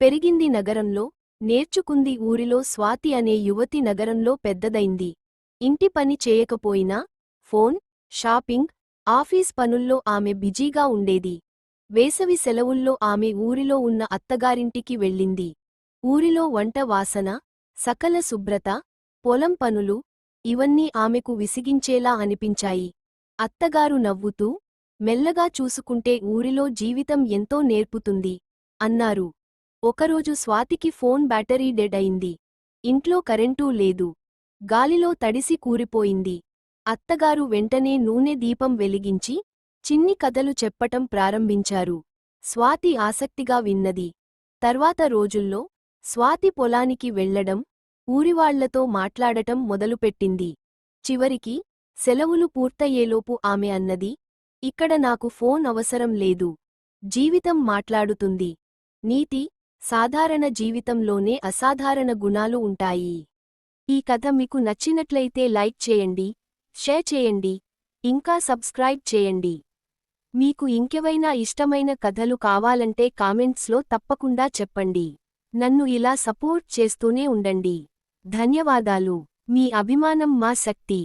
పెరిగింది నగరంలో నేర్చుకుంది ఊరిలో స్వాతి అనే యువతి నగరంలో పెద్దదైంది. ఇంటి పని చేయకపోయినా ఫోన్ షాపింగ్ ఆఫీస్ పనుల్లో ఆమె బిజీగా ఉండేది. వేసవి సెలవుల్లో ఆమె ఊరిలో ఉన్న అత్తగారింటికి వెళ్ళింది. ఊరిలో వంట వాసన సకల శుభ్రత పొలం పనులు ఇవన్నీ ఆమెకు విసిగించేలా అనిపించాయి. అత్తగారు నవ్వుతూ మెల్లగా చూసుకుంటే ఊరిలో జీవితం ఎంతో నేర్పుతుంది అన్నారు. ఒకరోజు స్వాతికి ఫోన్ బ్యాటరీ డెడ్ అయింది. ఇంట్లో కరెంటూ లేదు. గాలిలో తడిసి కూరిపోయింది. అత్తగారు వెంటనే నూనె దీపం వెలిగించి చిన్ని కథలు చెప్పటం ప్రారంభించారు. స్వాతి ఆసక్తిగా విన్నది. తర్వాత రోజుల్లో స్వాతి పొలానికి వెళ్ళడం ఊరివాళ్ళతో మాట్లాడటం మొదలుపెట్టింది. చివరికి సెలవులు పూర్తయ్యేలోపు ఆమె అన్నది ఇక్కడ నాకు ఫోన్ అవసరం లేదు. జీవితం మాట్లాడుతుంది. నీతి సాధారణ జీవితంలోనే అసాధారణ గుణాలు ఉంటాయి. ఈ కథ మీకు నచ్చినట్లయితే లైక్ చేయండి షేర్ చేయండి ఇంకా సబ్స్క్రైబ్ చేయండి. మీకు ఇంకెవైనా ఇష్టమైన కథలు కావాలంటే కామెంట్స్లో తప్పకుండా చెప్పండి. నన్ను ఇలా సపోర్ట్ చేస్తూనే ఉండండి. ధన్యవాదాలు. మీ అభిమానం మా శక్తి.